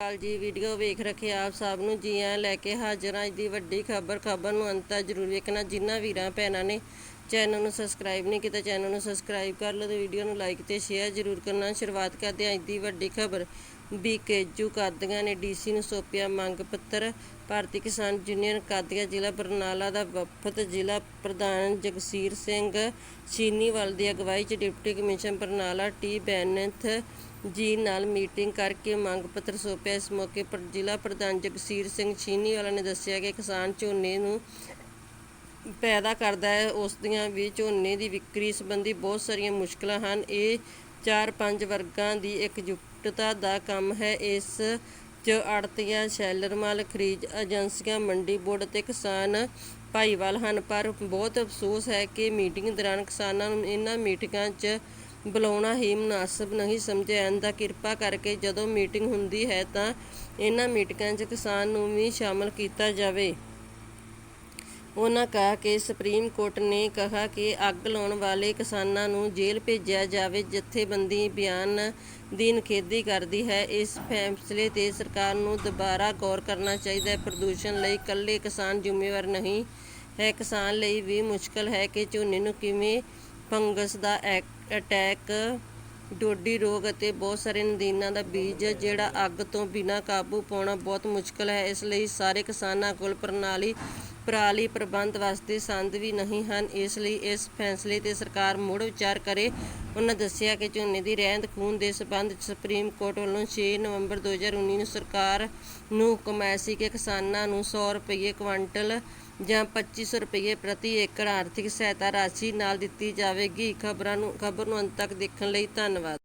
ਹਾਲ ਜੀ ਵੀਡੀਓ ਵੇਖ ਰੱਖੇ ਆਪ ਸਭ ਨੂੰ ਜੀ ਆਇਆਂ ਲੈ ਕੇ ਹਾਜ਼ਰ ਅੱਜ ਦੀ ਵੱਡੀ ਖਬਰ ਖਬਰ ਨੂੰ ਅੰਤ ਤੱਕ ਜ਼ਰੂਰ ਵੇਖਣਾ, ਜਿਨ੍ਹਾਂ ਵੀਰਾਂ, ਭੈਣਾਂ ਨੇ ਚੈਨਲ ਨੂੰ ਸਬਸਕ੍ਰਾਈਬ ਨਹੀਂ ਕੀਤਾ, ਚੈਨਲ ਨੂੰ ਸਬਸਕ੍ਰਾਈਬ ਕਰ ਲਓ ਤੇ ਵੀਡੀਓ ਨੂੰ ਲਾਈਕ ਤੇ ਸ਼ੇਅਰ ਜ਼ਰੂਰ ਕਰਨਾ। ਸ਼ੁਰੂਆਤ ਕਰਦੇ ਹਾਂ ਅੱਜ ਦੀ ਵੱਡੀ ਖਬਰ। ਬੀਕੇਜੂ ਕਾਦੀਆਂ ਨੇ ਡੀਸੀ ਨੂੰ ਸੌਂਪਿਆ ਮੰਗ ਪੱਤਰ। ਭਾਰਤੀ ਕਿਸਾਨ ਯੂਨੀਅਨ ਕਾਦੀਆਂ ਜ਼ਿਲ੍ਹਾ ਬਰਨਾਲਾ ਦਾ ਵਫਦ ਜ਼ਿਲ੍ਹਾ ਪ੍ਰਧਾਨ ਜਗਸੀਰ ਸਿੰਘ ਚੀਨੀਵਾਲ ਦੀ ਅਗਵਾਈ 'ਚ deputy commissioner Barnala T Benith ji ਨਾਲ ਮੀਟਿੰਗ ਕਰਕੇ ਮੰਗ ਪੱਤਰ ਸੌਂਪਿਆ। ਇਸ ਮੌਕੇ ਪਰ ਜ਼ਿਲ੍ਹਾ ਪ੍ਰਧਾਨ ਜਗਸੀਰ ਸਿੰਘ ਚੀਨੀਵਾਲਾ ਨੇ ਦੱਸਿਆ ਕਿ ਕਿਸਾਨ ਝੋਨੇ ਨੂੰ ਪੈਦਾ ਕਰਦਾ ਹੈ, ਉਸ ਦੀਆਂ ਵੀ ਝੋਨੇ ਦੀ ਵਿਕਰੀ ਸੰਬੰਧੀ ਬਹੁਤ ਸਾਰੀਆਂ ਮੁਸ਼ਕਲਾਂ ਹਨ। ਇਹ ਚਾਰ ਪੰਜ ਵਰਗਾਂ ਦੀ ਇਕਜੁੱਟਤਾ ਦਾ ਕੰਮ ਹੈ। ਇਸ ਚ ਆੜਤੀਆਂ, ਸ਼ੈਲਰ ਮਾਲ, ਖਰੀਦ ਏਜੰਸੀਆਂ, ਮੰਡੀ ਬੋਰਡ ਅਤੇ ਕਿਸਾਨ ਭਾਈਵਾਲ ਹਨ। ਪਰ ਬਹੁਤ ਅਫਸੋਸ ਹੈ ਕਿ ਮੀਟਿੰਗ ਦੌਰਾਨ ਕਿਸਾਨਾਂ ਨੂੰ ਇਹਨਾਂ ਮੀਟਿੰਗਾਂ 'ਚ ਬੁਲਾਉਣਾ ਹੀ ਮੁਨਾਸਬ ਨਹੀਂ ਸਮਝਿਆ ਜਾਂਦਾ। ਕਿਰਪਾ ਕਰਕੇ ਜਦੋਂ ਮੀਟਿੰਗ ਹੁੰਦੀ ਹੈ ਤਾਂ ਇਹਨਾਂ ਮੀਟਿੰਗਾਂ 'ਚ ਕਿਸਾਨ ਨੂੰ ਵੀ ਸ਼ਾਮਲ ਕੀਤਾ ਜਾਵੇ। ਉਹਨਾਂ ਕਿਹਾ ਕਿ ਸੁਪਰੀਮ ਕੋਰਟ ਨੇ ਕਿਹਾ ਕਿ ਅੱਗ ਲਾਉਣ ਵਾਲੇ ਕਿਸਾਨਾਂ ਨੂੰ ਜੇਲ੍ਹ ਭੇਜਿਆ ਜਾਵੇ ਜਥੇਬੰਦੀ ਬਿਆਨ ਦੀ ਨਿਖੇਧੀ ਕਰਦੀ ਹੈ। ਇਸ ਫੈਸਲੇ ਤੇ ਸਰਕਾਰ ਨੂੰ ਦੁਬਾਰਾ ਗੌਰ ਕਰਨਾ ਚਾਹੀਦਾ ਹੈ। ਪ੍ਰਦੂਸ਼ਣ ਲਈ ਇਕੱਲੇ ਕਿਸਾਨ ਜ਼ਿੰਮੇਵਾਰ ਨਹੀਂ ਹੈ। ਕਿਸਾਨ ਲਈ ਵੀ ਮੁਸ਼ਕਲ ਹੈ ਕਿ ਝੋਨੇ ਨੂੰ ਕਿਵੇਂ ਫੰਗਸ ਦਾ ਐਕ- ਅਟੈਕ ਡੋਡੀ ਰੋਗ ਅਤੇ ਬਹੁਤ ਸਾਰੇ ਨਦੀਨਾਂ ਦਾ ਬੀਜ ਜਿਹੜਾ ਅੱਗ ਤੋਂ ਬਿਨਾਂ ਕਾਬੂ ਪਾਉਣਾ ਬਹੁਤ ਮੁਸ਼ਕਲ ਹੈ। ਇਸ ਲਈ ਸਾਰੇ ਕਿਸਾਨਾਂ ਕੋਲ ਪ੍ਰਣਾਲੀ, ਪਰਾਲੀ ਪ੍ਰਬੰਧ ਵਾਸਤੇ ਸੰਦ ਵੀ ਨਹੀਂ ਹਨ। ਇਸ ਲਈ ਇਸ ਫੈਸਲੇ ਤੇ ਸਰਕਾਰ ਮੁੜ ਵਿਚਾਰ ਕਰੇ। ਉਹਨਾਂ ਦੱਸਿਆ ਕਿ ਝੋਨੇ ਦੀ ਰਹਿੰਦ ਖੂਨ ਦੇ ਸਬੰਧ ਸੁਪਰੀਮ ਕੋਰਟ ਵੱਲੋਂ 6 ਨਵੰਬਰ 2019 ਨੂੰ ਸਰਕਾਰ ਨੂੰ ਹੁਕਮ ਆਇਆ ਸੀ ਕਿ ਕਿਸਾਨਾਂ ਨੂੰ 100 ਰੁਪਏ ਕੁਇੰਟਲ ਜਾਂ 2500 ਰੁਪਏ ਪ੍ਰਤੀ ਏਕੜ ਆਰਥਿਕ ਸਹਾਇਤਾ ਰਾਸ਼ੀ ਨਾਲ ਦਿੱਤੀ ਜਾਵੇਗੀ। ਖਬਰਾਂ ਨੂੰ ਖਬਰ ਨੂੰ ਅੰਤ ਤੱਕ ਦੇਖਣ ਲਈ ਧੰਨਵਾਦ।